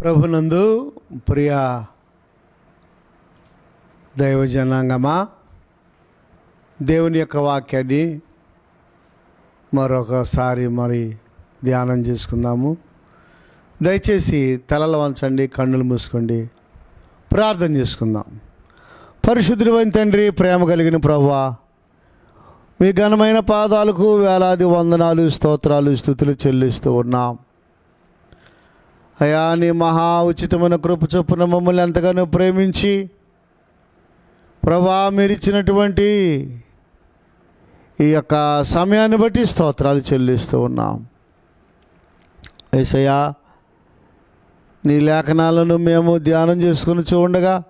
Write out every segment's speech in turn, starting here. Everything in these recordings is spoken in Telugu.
ప్రభునందు ప్రియ దైవజనాంగమా దేవుని యొక్క వాక్యాన్ని మరొకసారి మరి ధ్యానం చేసుకుందాము. దయచేసి తలలు వంచండి కన్నులు మూసుకోండి. ప్రార్థన చేసుకుందాం. పరిశుద్ధుడైన తండ్రి ప్రేమ కలిగిన ప్రభువా మీ ఘనమైన పాదాలకు వేలాది వందనాలు స్తోత్రాలు స్థుతులు చెల్లిస్తూ ఉన్నాం. అయా నీ మహా ఉచితమైన కృప చొప్పున మమ్మల్ని ఎంతగానో ప్రేమించి ప్రభా మీరు ఇచ్చినటువంటి ఈ యొక్క సమయాన్ని బట్టి స్తోత్రాలు చెల్లిస్తూ ఉన్నాం. ఏసయ్యా నీ లేఖనాలను మేము ధ్యానం చేసుకుని చూడగా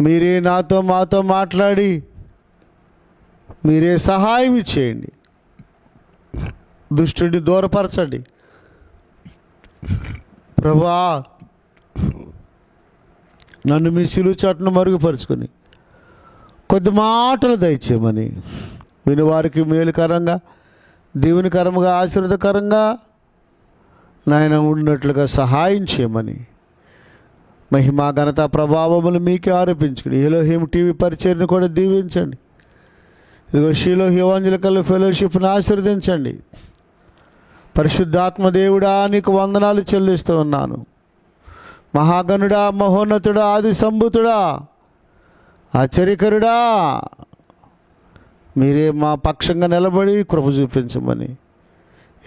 మీరే నాతో మాతో మాట్లాడి మీరే సహాయం ఇచ్చేయండి దుష్టుడి దూరపరచండి. ప్రభా నన్ను మీ సిలువు చాటును మరుగుపరుచుకొని కొద్ది మాటలు దయచేయమని వినివారికి మేలుకరంగా దేవునికరంగా ఆశీర్వదకరంగా నాయన ఉన్నట్లుగా సహాయం చేయమని మహిమా ఘనత ప్రభావములు మీకే ఆరోపించుకుని ఏలోహీం టీవీ పరిచయను కూడా దీవించండి. ఇదిగో షీలో హివాంజలికల్ ఫెలోషిప్ను ఆశీర్వదించండి. పరిశుద్ధాత్మ దేవుడా నీకు వందనాలు చెల్లిస్తూ ఉన్నాను. మహాగణుడా మహోన్నతుడా ఆది సంభూతుడా ఆశ్చర్యకరుడా మీరే మా పక్షంగా నిలబడి కృప చూపించమని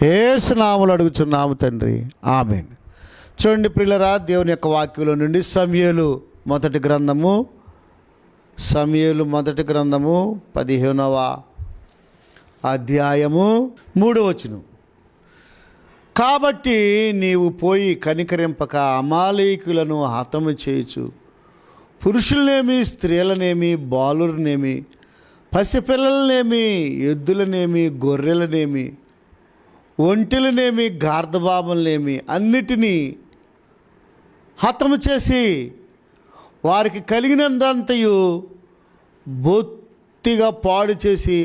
ఏసునాములు అడుగుచున్నాము తండ్రి. ఆమె చూడండి ప్రిల్లరా దేవుని యొక్క వాక్యంలో నుండి సమయలు మొదటి గ్రంథము సమయలు మొదటి గ్రంథము పదిహేనవ అధ్యాయము మూడో వచనం. కాబట్టి నీవు పోయి కనికరింపక అమాలేకులను హతము చేయుచు. పురుషులనేమి స్త్రీలనేమి బాలురనేమి పసిపిల్లలనేమి ఎద్దులనేమి గొర్రెలనేమి ఒంటెలనేమి గార్ధబాబులనేమి అన్నిటినీ హతము చేసి వారికి కలిగినందంతయు బొత్తిగా పాడు చేసి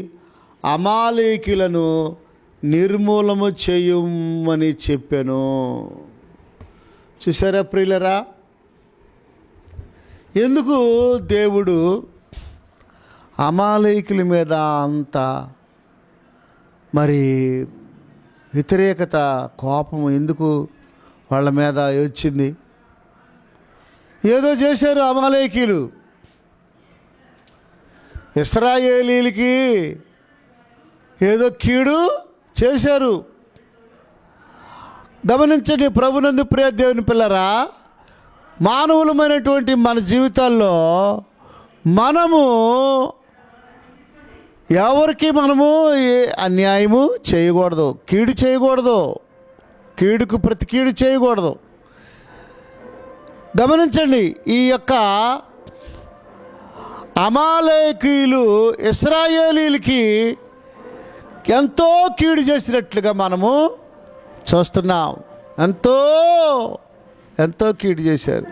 అమాలేకులను నిర్మూలము చేయమని చెప్పాను. చూసారా ప్రియులరా? ఎందుకు దేవుడు అమాలేకుల మీద అంత మరి వ్యతిరేకత కోపం ఎందుకు వాళ్ళ మీద వచ్చింది? ఏదో చేశారు అమాలయకీలు ఇస్రాయేలీలకి ఏదో కీడు చేశారు. గమనించండి ప్రభునందు ప్రియ దేవుని పిల్లరా మానవులమైనటువంటి మన జీవితాల్లో మనము ఎవరికి మనము ఏ అన్యాయము చేయకూడదు కీడు చేయకూడదు కీడుకు ప్రతి కీడు చేయకూడదు. గమనించండి ఈ యొక్క అమాలేకీలు ఇస్రాయేలీలకి ఎంతో కీడు చేసినట్లుగా మనము చూస్తున్నాం. ఎంతో ఎంతో కీడు చేశారు.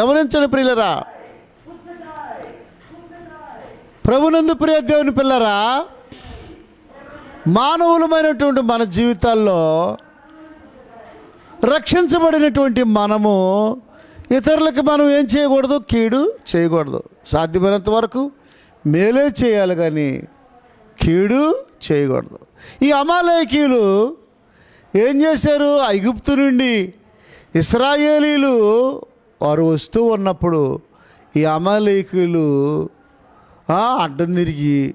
గమనించండి ప్రియులరా. ప్రభునందు ప్రియ దేవుని పిల్లరా మానవులమైనటువంటి మన జీవితాల్లో రక్షించబడినటువంటి మనము ఇతరులకు మనం ఏం చేయకూడదు? కీడు చేయకూడదు. సాధ్యమైనంత వరకు మేలే చేయాలి కానీ కీడు చేయకూడదు. ఈ అమాలయకీలు ఏం చేశారు? ఐగుప్తు నుండి ఇస్రాయేలీలు వారు వస్తూ ఉన్నప్పుడు ఈ అమాలయకులు అడ్డం తిరిగి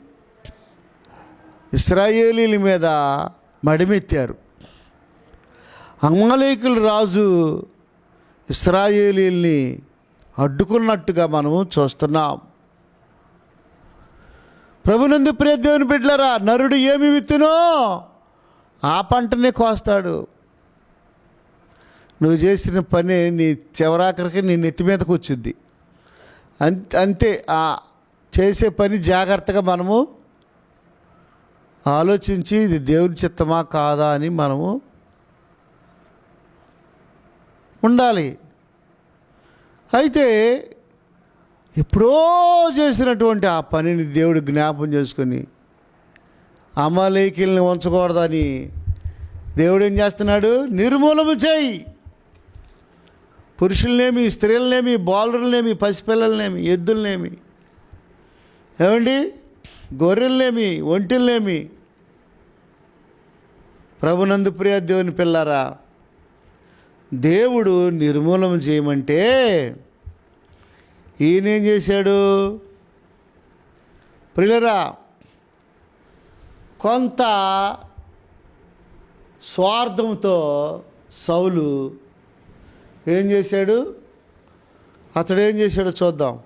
ఇస్రాయేలీల మీద మడిమెత్తారు. అమాలేకుల రాజు ఇస్రాయేలీల్ని అడ్డుకున్నట్టుగా మనము చూస్తున్నాం. ప్రభునందు ప్రియ దేవుని బిడ్డలరా నరుడు ఏమి విత్తునో ఆ పంటనే కోస్తాడు. నువ్వు చేసిన పని నీ చివరాఖరికి నీ నెత్తి మీదకి వచ్చింది. అంతే ఆ చేసే పని జాగ్రత్తగా మనము ఆలోచించి ఇది దేవుని చిత్తమా కాదా అని మనము ఉండాలి. అయితే ఎప్పుడో చేసినటువంటి ఆ పనిని దేవుడు జ్ఞాపం చేసుకొని అమలేకిల్ని ఉంచకూడదని దేవుడు ఏం చేస్తున్నాడు? నిర్మూలము చేయి. పురుషులనేమి స్త్రీలనేమి బాలురులనేమి పసిపిల్లలనేమి ఎద్దులనేమి. ఏమండి? గొర్రెలనేమి ఒంటిలనేమి. ప్రభునందు ప్రియ దేవుని పిల్లారా దేవుడు నిర్మూలన చేయమంటే ఈయనేం చేశాడు? ప్రియులరా కొంత స్వార్థంతో సౌలు ఏం చేశాడు? అతడు ఏం చేశాడో చూద్దాం.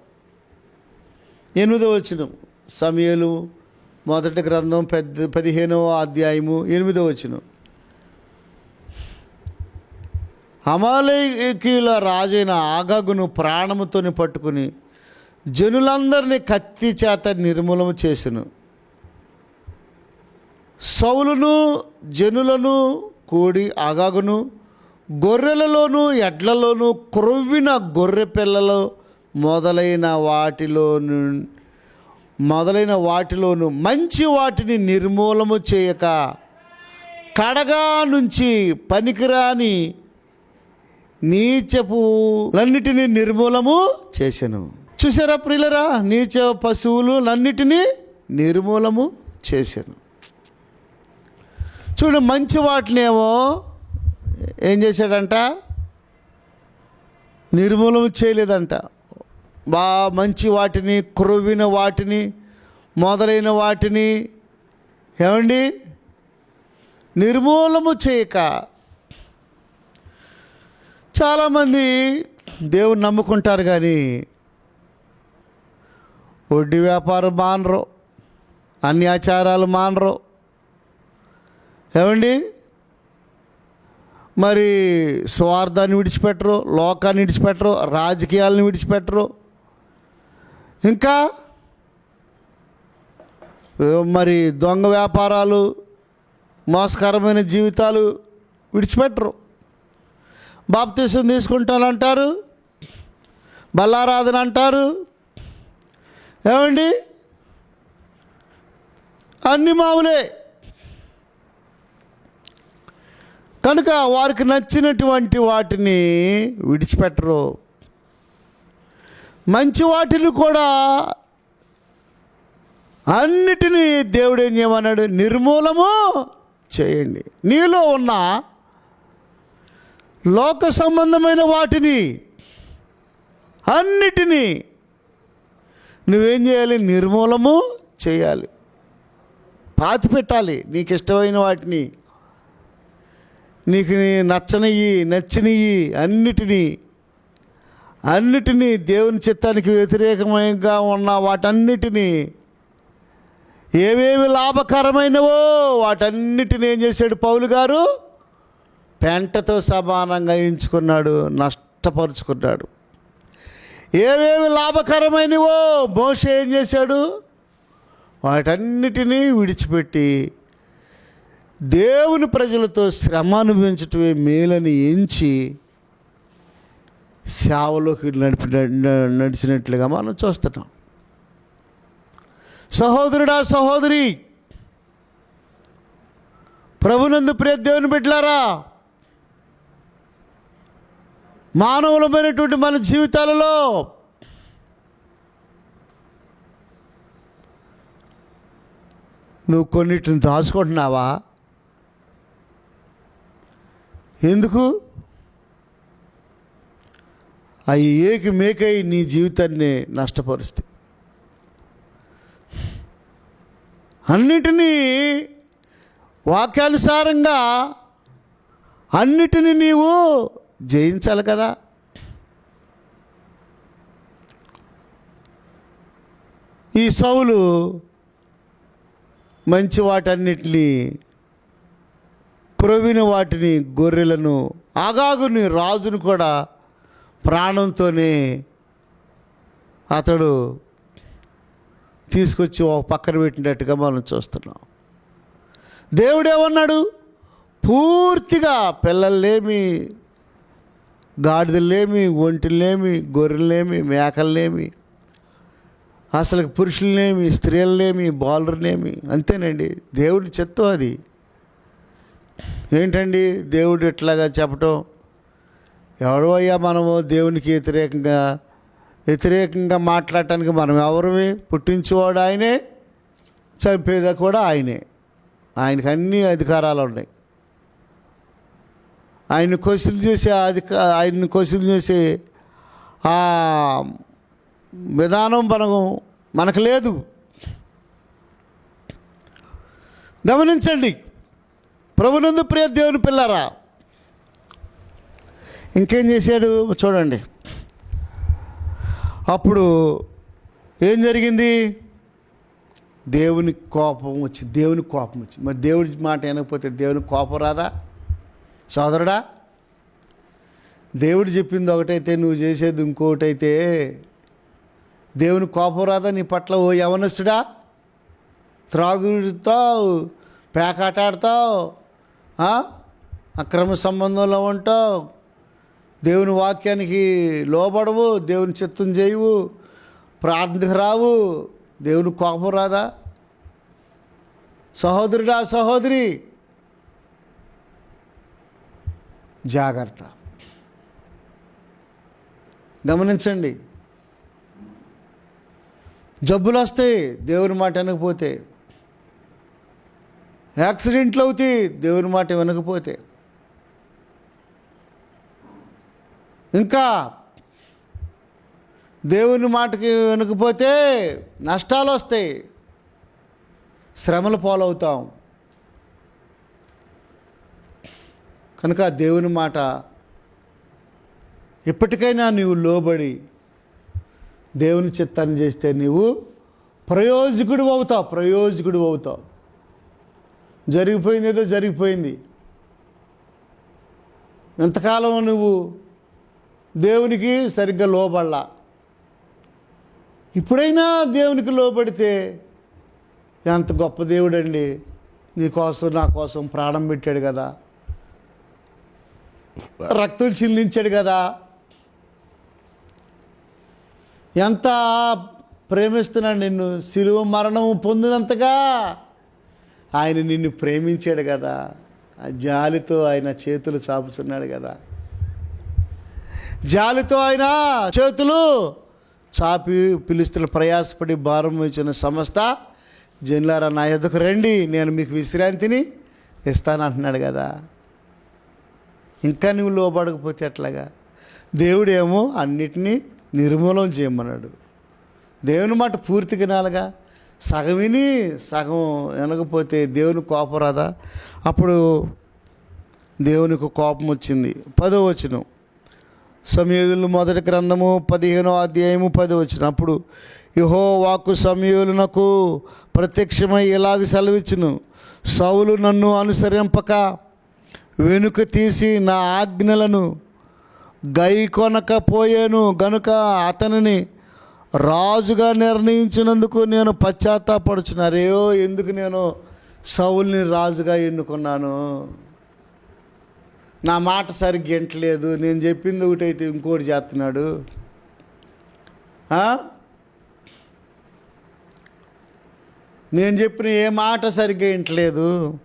ఎనిమిదో వచ్చిన సమయలు మొదటి గ్రంథం పెద్ద పదిహేనవ అధ్యాయము ఎనిమిదో వచ్చినం అమాలేకీల రాజైన ఆగగును ప్రాణముతోని పట్టుకుని జనులందరినీ కత్తి చేత నిర్మూలన చేసెను. సౌలును జనులను కూడి ఆగాగును గొర్రెలలోను ఎడ్లలోను క్రొవ్విన గొర్రె పిల్లలు మొదలైన వాటిలోను మొదలైన వాటిలోను మంచి వాటిని నిర్మూలము చేయక కడగా నుంచి పనికిరాని నీచపులన్నిటినీ నిర్మూలము చేసెను చూసారా ప్రియులరా? నీచ పశువులన్నిటినీ నిర్మూలము చేశాను. చూడు మంచి వాటినేమో ఏం చేశాడంట? నిర్మూలన చేయలేదంట. బా మంచి వాటిని క్రొవ్విన వాటిని మొదలైన వాటిని ఏమండి? నిర్మూలము చేయక చాలామంది దేవుని నమ్ముకుంటారు కానీ వడ్డీ వ్యాపారం మానరు అన్ని ఆచారాలు మానరు. ఏమండి? మరి స్వార్థాన్ని విడిచిపెట్టరు లోకాన్ని విడిచిపెట్టరు రాజకీయాలను విడిచిపెట్టరు. ఇంకా మరి దొంగ వ్యాపారాలు మోసకరమైన జీవితాలు విడిచిపెట్టరు. బాప్తీసం తీసుకుంటానంటారు బల్లారాధన అంటారు. ఏమండి? అన్ని మామూలే కనుక వారికి నచ్చినటువంటి వాటిని విడిచిపెట్టరు. మంచి వాటిని కూడా అన్నిటినీ దేవుడు ఏం చేయమన్నాడు? నిర్మూలము చేయండి. నీలో ఉన్న లోక సంబంధమైన వాటిని అన్నిటినీ నువ్వేం చేయాలి? నిర్మూలము చేయాలి. పాతి పెట్టాలి నీకు ఇష్టమైన వాటిని. నీకు నచ్చనియి నచ్చినవి అన్నిటినీ అన్నిటినీ దేవుని చిత్తానికి వ్యతిరేకమైనగా ఉన్న వాటన్నిటినీ ఏవేవి లాభకరమైనవో వాటన్నిటిని ఏం చేశాడు పౌలు గారు? పెంటతో సమానంగా ఎంచుకున్నాడు నష్టపరుచుకున్నాడు. ఏవేవి లాభకరమైనవో మోస ఏం చేశాడు? వాటన్నిటినీ విడిచిపెట్టి దేవుని ప్రజలతో శ్రమ అనుభవించటమే మేలని ఎంచి సేవలోకి నడిపి నడిచినట్లుగా మనం చూస్తున్నాం. సహోదరుడా సహోదరి ప్రభునందు ప్రియ దేవుని బిడ్డలారా మానవులమైనటువంటి మన జీవితాలలో నువ్వు కొన్నిటిని దాచుకుంటున్నావా? ఎందుకు? అవి ఏకి మేకై నీ జీవితాన్ని నష్టపరుస్తాయి. అన్నిటినీ వాక్యానుసారంగా అన్నిటినీ నీవు జయించాలి కదా. ఈ సౌలు మంచి వాటన్నిటినీ క్రొవిన వాటిని గొర్రెలను ఆగాగుని రాజును కూడా ప్రాణంతోనే అతడు తీసుకొచ్చి ఒక పక్కన పెట్టినట్టుగా మనం చూస్తున్నాం. దేవుడేమన్నాడు? పూర్తిగా పిల్లలేమి గాడిదలేమి ఒంటిలేమి గొర్రెలేమి మేకలనేమి అసలు పురుషులనేమి స్త్రీలనేమి బాలురనేమి అంతేనండి. దేవుడి చిత్తం అది. ఏంటండి దేవుడు ఇట్లాగా చెప్పటం? ఎవడో అయ్యా మనము దేవునికి వ్యతిరేకంగా వ్యతిరేకంగా మాట్లాడటానికి మనం ఎవరివి పుట్టించేవాడు ఆయనే చంపేదా కూడా ఆయనే. ఆయనకు అన్ని అధికారాలు ఉన్నాయి. ఆయన్ని క్వశ్చన్ చేసే అధిక ఆయన్ని క్వశ్చన్ చేసే ఆ విధానం మనకు మనకు లేదు. గమనించండి. ప్రభునందు ప్రియ దేవుని పిల్లరా. ఇంకేం చేశాడు? చూడండి. అప్పుడు ఏం జరిగింది? దేవుని కోపం వచ్చి దేవుని కోపం వచ్చి. మరి దేవుడి మాట వినకపోతే దేవుని కోపం రాదా? సోదరుడా దేవుడు చెప్పింది ఒకటైతే నువ్వు చేసేది ఇంకోటైతే దేవుని కోపం రాదా నీ పట్ల ఓ యవనస్తుడా? త్రాగుతావు పేకాటాడతావు అక్రమ సంబంధంలో ఉంటావు. దేవుని వాక్యానికి లోబడవు దేవుని చిత్తం చేయవు ప్రార్థనకు రావు. దేవుని కోపం రాదా? సహోదరుడా సహోదరి జాగ్రత్త. గమనించండి. జబ్బులు వస్తాయి దేవుని మాట వినకపోతే యాక్సిడెంట్లు అవుతాయి దేవుని మాట వినకపోతే ఇంకా దేవుని మాటకి వినకపోతే నష్టాలు వస్తాయి. శ్రమలు పాలవుతాం. కనుక దేవుని మాట ఇప్పటికైనా నీవు లోబడి దేవుని చిత్తాన్ని చేస్తే నీవు ప్రయోజకుడు అవుతావు ప్రయోజకుడు అవుతావు. జరిగిపోయింది ఏదో జరిగిపోయింది. ఎంతకాలం నువ్వు దేవునికి సరిగ్గా లోబడలా? ఇప్పుడైనా దేవునికి లోబడితే ఎంత గొప్ప దేవుడండి. నీకోసం నా కోసం ప్రాణం పెట్టాడు కదా. రక్తం చిందించాడు కదా. ఎంత ప్రేమిస్తున్నాడు నిన్ను సిలువ మరణం పొందినంతగా ఆయన నిన్ను ప్రేమించాడు కదా. ఆ జాలితో ఆయన చేతులు చాపుతున్నాడు కదా. జాలితో ఆయన చేతులు చాపి పిలుస్తున్న ప్రయాసపడి భారం వచ్చిన సంస్థ జన్లారా నా ఎదుకు రండి నేను మీకు విశ్రాంతిని ఇస్తానంటున్నాడు కదా. ఇంకా నువ్వు లోబడకపోతే ఎట్లాగా? దేవుడేమో అన్నిటినీ నిర్మూలం చేయమన్నాడు. దేవుని మాట పూర్తి వినాలిగా? సగం విని సగం వినకపోతే దేవుని కోపం రాదా? అప్పుడు దేవునికి కోపం వచ్చింది. పదో వచనం. సమయోలు మొదటి గ్రంథము పదిహేనో అధ్యాయము పది వచ్చిన అప్పుడు యుహో వాక్కు సమయోలునకు ప్రత్యక్షమై ఇలాగ సెలవిచ్చును. సౌలు నన్ను అనుసరింపక వెనుక తీసి నా ఆజ్ఞలను గై కొనకపోయాను గనుక అతనిని రాజుగా నిర్ణయించినందుకు నేను పశ్చాత్తాపడుచున్నారేయో ఎందుకు నేను సౌల్ని రాజుగా ఎన్నుకున్నాను? నా మాట సరిగ్గా ఇంటలేదు నేను చెప్పింది ఒకటైతే ఇంకోటి చేస్తున్నాడు. నేను చెప్పిన ఏ మాట సరిగ్గా ఇంటలేదు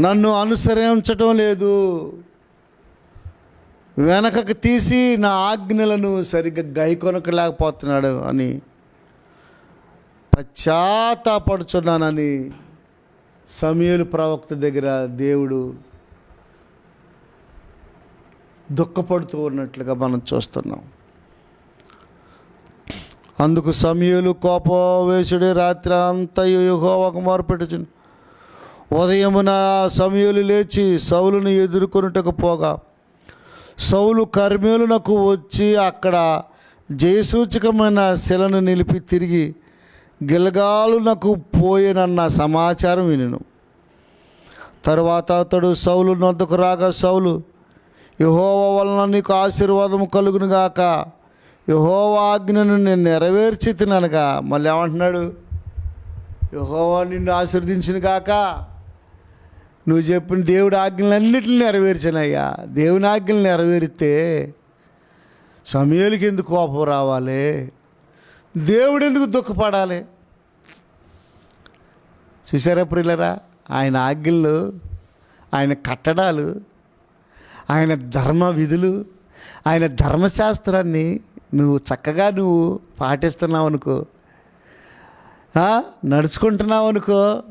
నన్ను అనుసరించటం లేదు. వెనకకు తీసి నా ఆజ్ఞలను సరిగ్గా గైకొనకలేకపోతున్నాడు అని పశ్చాత్తాపడుచున్నానని సమయలు ప్రవక్త దగ్గర దేవుడు దుఃఖపడుతూ ఉన్నట్లుగా మనం చూస్తున్నాం. అందుకు సమయలు కోపవేశుడు రాత్రి అంతా యెహోవాకు మొరపెట్టుచుండు. ఉదయమున సమయలు లేచి సౌలును ఎదుర్కొనుటకు పోగా సౌలు కర్మేలునకు వచ్చి అక్కడ జయసూచకమైన శిలను నిలిపి తిరిగి గిలగాలునకు పోయేనన్న సమాచారం వినను. తరువాత అతడు సౌలు నొద్దకు రాగా సౌలు యహోవ వలన నీకు ఆశీర్వాదం కలుగునుగాక యహోవ ఆజ్ఞను నేను నెరవేర్చి తిననుగా మళ్ళీ ఏమంటున్నాడు? యహోవా నిన్ను ఆశీర్వదించిన గాక. నువ్వు చెప్పిన దేవుడి ఆజ్ఞలన్నిటిని నెరవేర్చినయ్యా. దేవుని ఆజ్ఞలు నెరవేరితే సమయాలకి ఎందుకు కోపం రావాలి? దేవుడు ఎందుకు దుఃఖపడాలి? చూసారా ప్రియులరా? ఆయన ఆజ్ఞలు ఆయన కట్టడాలు ఆయన ధర్మ విధులు ఆయన ధర్మశాస్త్రాన్ని నువ్వు చక్కగా నువ్వు పాటిస్తున్నావు అనుకో నడుచుకుంటున్నావు అనుకో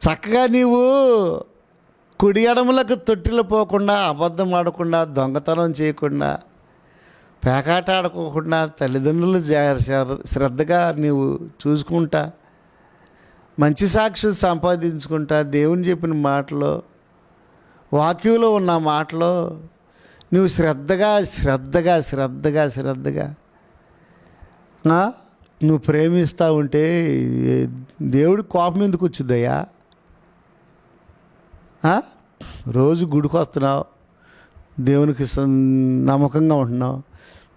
చక్కగా నీవు కుడి ఎడములకు తొట్టిలు పోకుండా అబద్ధం ఆడకుండా దొంగతనం చేయకుండా పేకాట ఆడుకోకుండా తల్లిదండ్రులు శ్రద్ధగా నీవు చూసుకుంటా మంచి సాక్షులు సంపాదించుకుంటా దేవుని చెప్పిన మాటలో వాక్యంలో ఉన్న మాటలో నువ్వు శ్రద్ధగా శ్రద్ధగా శ్రద్ధగా శ్రద్ధగా నువ్వు ప్రేమిస్తూ ఉంటే దేవుడి కోపం ఎందుకు వచ్చిందయ్యా? రోజు గుడికి వస్తున్నావు దేవునికి సం- నమ్మకంగా ఉంటున్నావు.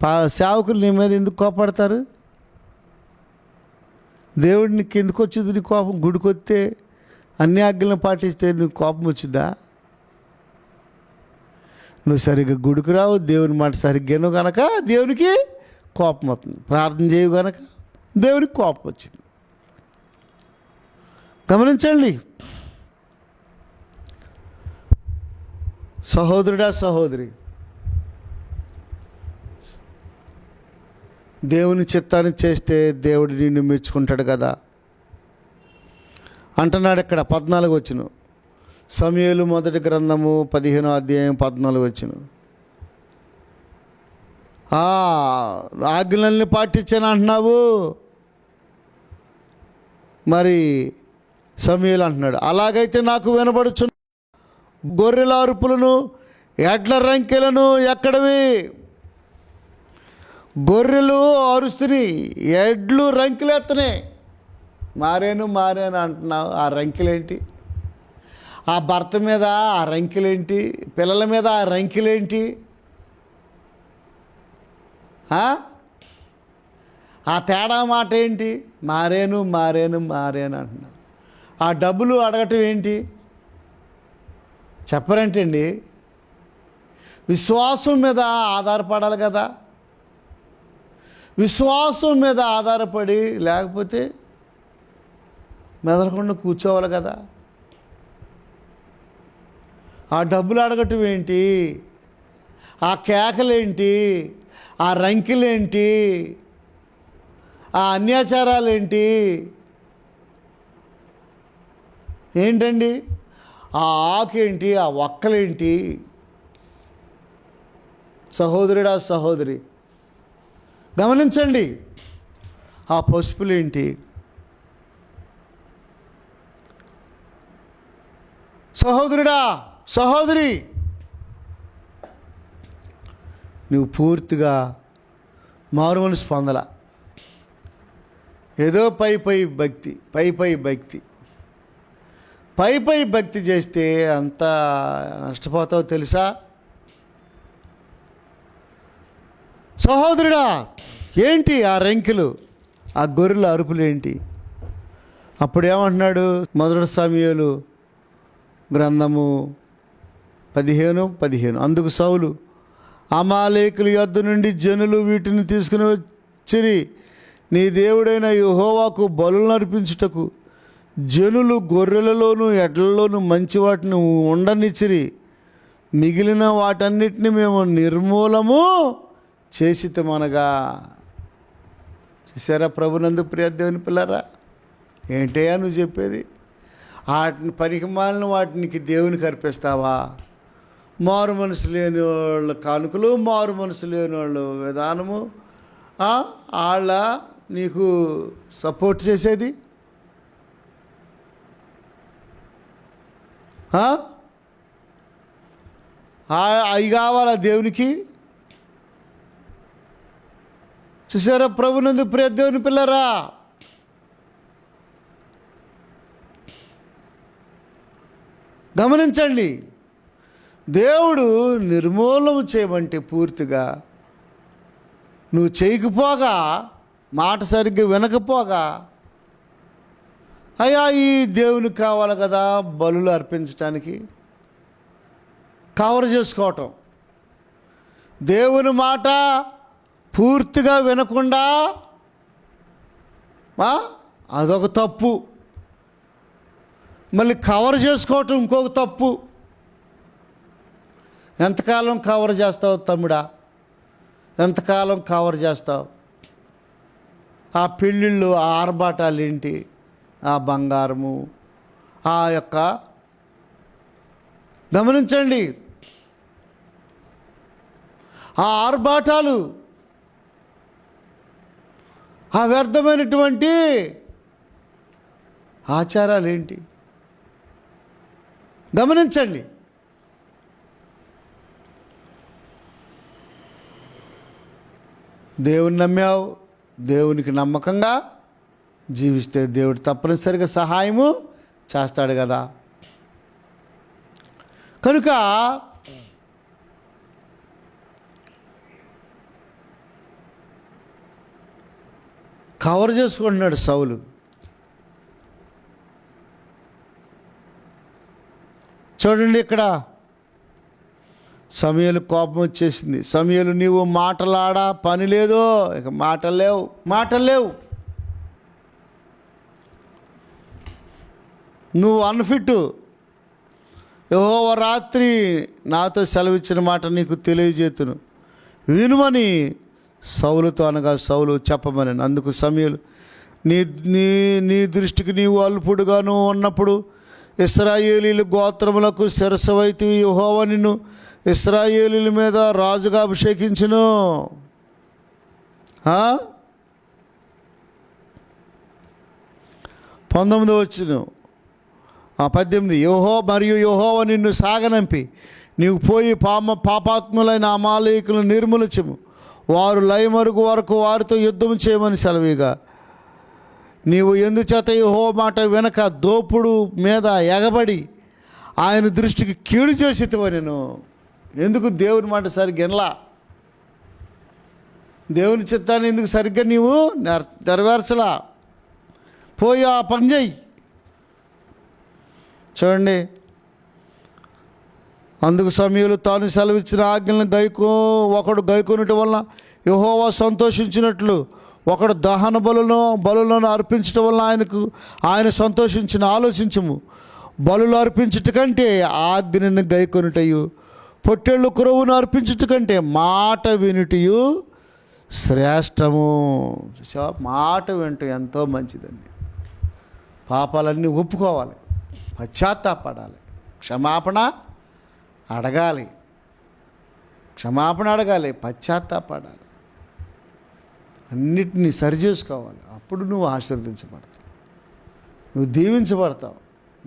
పా సేవకులు నీ మీద ఎందుకు కోపడతారు? దేవుడు నీకు ఎందుకు వచ్చింది నీ కోపం? గుడికి వస్తే అన్ని ఆజ్ఞలను పాటిస్తే నీకు కోపం వచ్చిందా? నువ్వు సరిగ్గా గుడికి రావు దేవుని మాట సరిగ్గాను గనక దేవునికి కోపం వస్తుంది. ప్రార్థన చేయవు గనక దేవునికి కోపం వచ్చింది. గమనించండి. సహోదరుడా సహోదరి దేవుని చిత్తాన్ని చేస్తే దేవుడు నిన్ను మెచ్చుకుంటాడు కదా. అంటున్నాడు ఇక్కడ పద్నాలుగు వచ్చును. సమయలు మొదటి గ్రంథము పదిహేనో అధ్యాయం పద్నాలుగు వచ్చును. ఆ, పాటించాను అంటున్నావు? మరి సమయలు అంటున్నాడు అలాగైతే నాకు వినబడుచు గొర్రెల అరుపులను ఎడ్ల రంకెలను ఎక్కడవి? గొర్రెలు అరుస్తున్నాయి ఎడ్లు రంకెలు ఎత్తనాయి మారేను మారేను అంటున్నావు. ఆ రంకెలేంటి? ఆ భర్త మీద ఆ రంకెలేంటి? పిల్లల మీద ఆ రంకెలేంటి? ఆ? ఆ తేడా మాట ఏంటి మారేను మారేను మారేను అంటున్నావు. ఆ డబ్బులు అడగటం ఏంటి? చెప్పరేంటండి. విశ్వాసం మీద ఆధారపడాలి కదా. విశ్వాసం మీద ఆధారపడి లేకపోతే మెదలకుండా కూర్చోవాలి కదా. ఆ డబ్బులు అడగటం ఏంటి? ఆ కేకలేంటి ఆ రంకిలేంటి ఆ అన్యాచారాలేంటి ఏంటండి? ఆ ఆకేంటి ఆ ఒక్కలేంటి సహోదరుడా సహోదరి గమనించండి ఆ పసుపులేంటి? సహోదరుడా సహోదరి నువ్వు పూర్తిగా మారుమని స్పందల ఏదో పై పై భక్తి పై పై భక్తి. పై పై భక్తి చేస్తే అంత నష్టపోతావు తెలుసా? సహోదరుడా ఏంటి ఆ రెంకులు? ఆ గొర్రెల అరుపులు ఏంటి? అప్పుడు ఏమంటున్నాడు మొదటి సమయాలు? గ్రంథము పదిహేను పదిహేను. అందుకు సౌలు అమాలేకుల యొద్ద నుండి జనులు వీటిని తీసుకుని వచ్చిరి. నీ దేవుడైన యుహోవాకు బలు అర్పించుటకు జనులు గొర్రెలలోను ఎడ్లలోను మంచి వాటిని ఉండనిచ్చిరి. మిగిలిన వాటన్నిటిని మేము నిర్మూలము చేసితమనగా. చూసారా ప్రభునందు ప్రియదేవుని పిల్లరా? ఏంటయ్యా నువ్వు చెప్పేది? వాటిని పనికిమాలిన వాటికి దేవునికి అర్పిస్తావా? మారు మనసు లేని వాళ్ళ కానుకలు మారు మనసు లేని వాళ్ళు విధానము వాళ్ళ నీకు సపోర్ట్ చేసేది ఆ? ఆ- అవి కావాలా దేవునికి? చూసారా ప్రభునందు ప్రియ దేవుని పిల్లరా? గమనించండి దేవుడు నిర్మూలన చేయమంటే పూర్తిగా నువ్వు చేయకపోగా మాట సరిగ్గా వినకపోగా అయ్యా ఈ దేవునికి కావాలి కదా బలులు అర్పించటానికి. కవర్ చేసుకోవటం. దేవుని మాట పూర్తిగా వినకుండా అదొక తప్పు. మళ్ళీ కవర్ చేసుకోవటం ఇంకొక తప్పు. ఎంతకాలం కవర్ చేస్తావు తమ్ముడా? ఎంతకాలం కవర్ చేస్తావు? ఆ పెళ్ళిళ్ళు ఆ ఆర్భాటాలు ఏంటి ఆ బంగారము ఆ యొక్క గమనించండి. ఆ ఆర్భాటాలు ఆ వ్యర్థమైనటువంటి ఆచారాలు ఏంటి గమనించండి. దేవుని నమ్మావు దేవునికి నమ్మకంగా జీవిస్తే దేవుడు తప్పనిసరిగా సహాయము చేస్తాడు కదా. కనుక కవర్ చేసుకుంటున్నాడు సౌలు. చూడండి ఇక్కడ. సమయలు కోపం వచ్చేసింది. సమయలు నీవు మాటలాడా పని లేదో? ఇక మాటలు లేవు. మాటలు లేవు. నువ్వు అన్ఫిట్ యహో రాత్రి నాతో సెలవిచ్చిన మాట నీకు తెలియజేతును. వినుమని సౌలుతో అనగా సౌలు చెప్పమని అందుకు సమయలు నీ నీ నీ దృష్టికి నీవు అల్పుడుగాను ఉన్నప్పుడు ఇస్రాయేలీలు గోత్రములకు శిరసవైతి యహోవ నిన్ను ఇస్రాయేలీల మీద రాజుగా అభిషేకించును. పంతొమ్మిది వచ్చిన. ఆ పద్దెనిమిది యోహో మరియు యోహోవ నిన్ను సాగనంపి. నీవు పోయి పామ పాపాత్ములైన అమాలయకులను నిర్మూలించము. వారు లయమరుగు వరకు వారితో యుద్ధం చేయమని సెలవిగా. నీవు ఎందుచేత యోహో మాట వెనక దోపుడు మీద ఎగబడి ఆయన దృష్టికి కీడు చేసేతివా నేను? ఎందుకు దేవుని మాట సరిగ్గా ఎనలా దేవుని చిత్తాన్ని ఎందుకు సరిగ్గా నీవు నెర నెరవేర్చలా? పోయి ఆ పని చేయి చూడండి. అందుకు సమయంలో తాను సెలవిచ్చిన ఆజ్ఞలను గైకో ఒకడు గైకొనటం వలన యహోవా సంతోషించినట్లు ఒకడు దహన బలులను బలులను అర్పించటం వలన ఆయనకు ఆయన సంతోషించిన ఆలోచించము. బలులు అర్పించట కంటే ఆజ్ఞను గైకొనుటయు పొట్టేళ్ళు కురవును అర్పించుట కంటే మాట వినుటయు శ్రేష్టము. చూసావా? మాట వింటూ ఎంతో మంచిదండి. పాపాలన్నీ ఒప్పుకోవాలి. పశ్చాత్తాపడాలి. క్షమాపణ అడగాలి. క్షమాపణ అడగాలి పశ్చాత్తాపడాలి. అన్నిటినీ సరిచేసుకోవాలి అప్పుడు నువ్వు ఆశీర్వదించబడతావు. నువ్వు దీవించబడతావు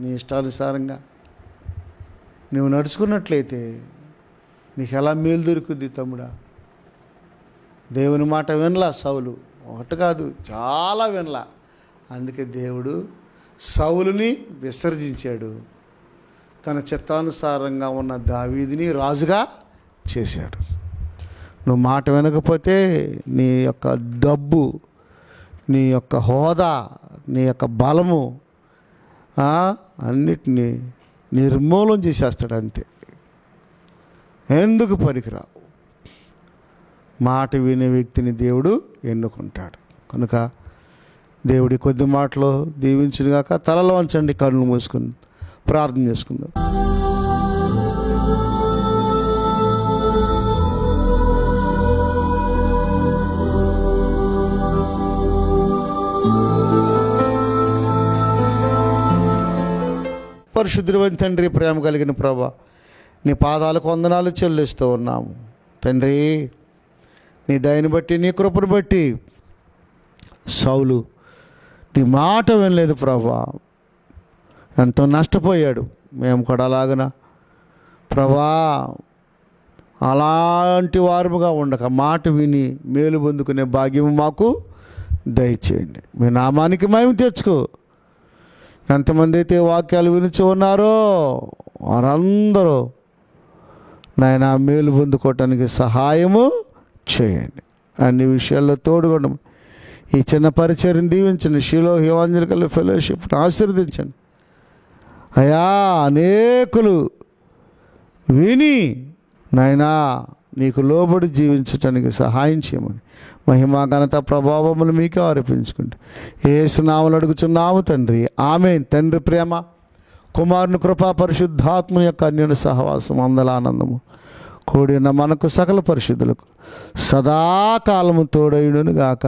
నీ ఇష్టానుసారంగా. నువ్వు నడుచుకున్నట్లయితే నీకు ఎలా మేలు దొరుకుద్ది తమ్ముడా? దేవుని మాట వినలా సౌలు? ఒకటి కాదు చాలా వినలా. అందుకే దేవుడు సౌలుని విసర్జించాడు. తన చిత్తానుసారంగా ఉన్న దావీదిని రాజుగా చేశాడు. నువ్వు మాట వినకపోతే నీ యొక్క డబ్బు నీ యొక్క హోదా నీ యొక్క బలము అన్నిటినీ నిర్మూలం చేసేస్తాడు అంతే. ఎందుకు పనికిరావు? మాట వినే వ్యక్తిని దేవుడు ఎన్నుకుంటాడు. కనుక దేవుడి కొద్ది మాటలు దీవించిన గాక తలలో వంచండి కన్నులు మూసుకుని ప్రార్థన చేసుకుందాం. పరిశుద్ధమైన తండ్రి ప్రేమ కలిగిన ప్రభా నీ పాదాలకు వందనాలు చెల్లిస్తూ ఉన్నాము. తండ్రి నీ దయని బట్టి నీ కృపను బట్టి సౌలు నీ మాట వినలేదు ప్రభా. ఎంతో నష్టపోయాడు. మేము కూడా అలాగన? ప్రభా అలాంటి వారముగా ఉండక మాట విని మేలు పొందుకునే భాగ్యం మాకు దయచేయండి. మీ నామానికి మేము తెచ్చుకో. ఎంతమంది అయితే వాక్యాలు వినిచి ఉన్నారో వారందరూ నాయన మేలు పొందుకోవటానికి సహాయము చేయండి. అన్ని విషయాల్లో తోడుకోవడం ఈ చిన్న పరిచయం దీవించండి. షీలో హివాంజలికల్ ఫెలోషిప్ని ఆశీర్వదించండి. అయా అనేకులు విని నాయనా నీకు లోబడి జీవించటానికి సహాయం చేయమని. మహిమా ఘనత ప్రభావములు మీకే అర్పించుకుంటూ. ఏ సునాములు అడుగుచున్నాము తండ్రి. ఆమె తండ్రి ప్రేమ కుమారుని కృపా పరిశుద్ధాత్మ యొక్క అన్యుని సహవాసం అందల ఆనందము కూడిన మనకు సకల పరిశుద్ధులకు సదాకాలము తోడయుడును గాక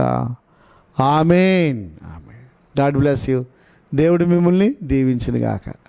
ఆమెన్. ఆమె గాడ్ బ్లెస్ యూ. దేవుడు మిమ్మల్ని దీవించిన గాక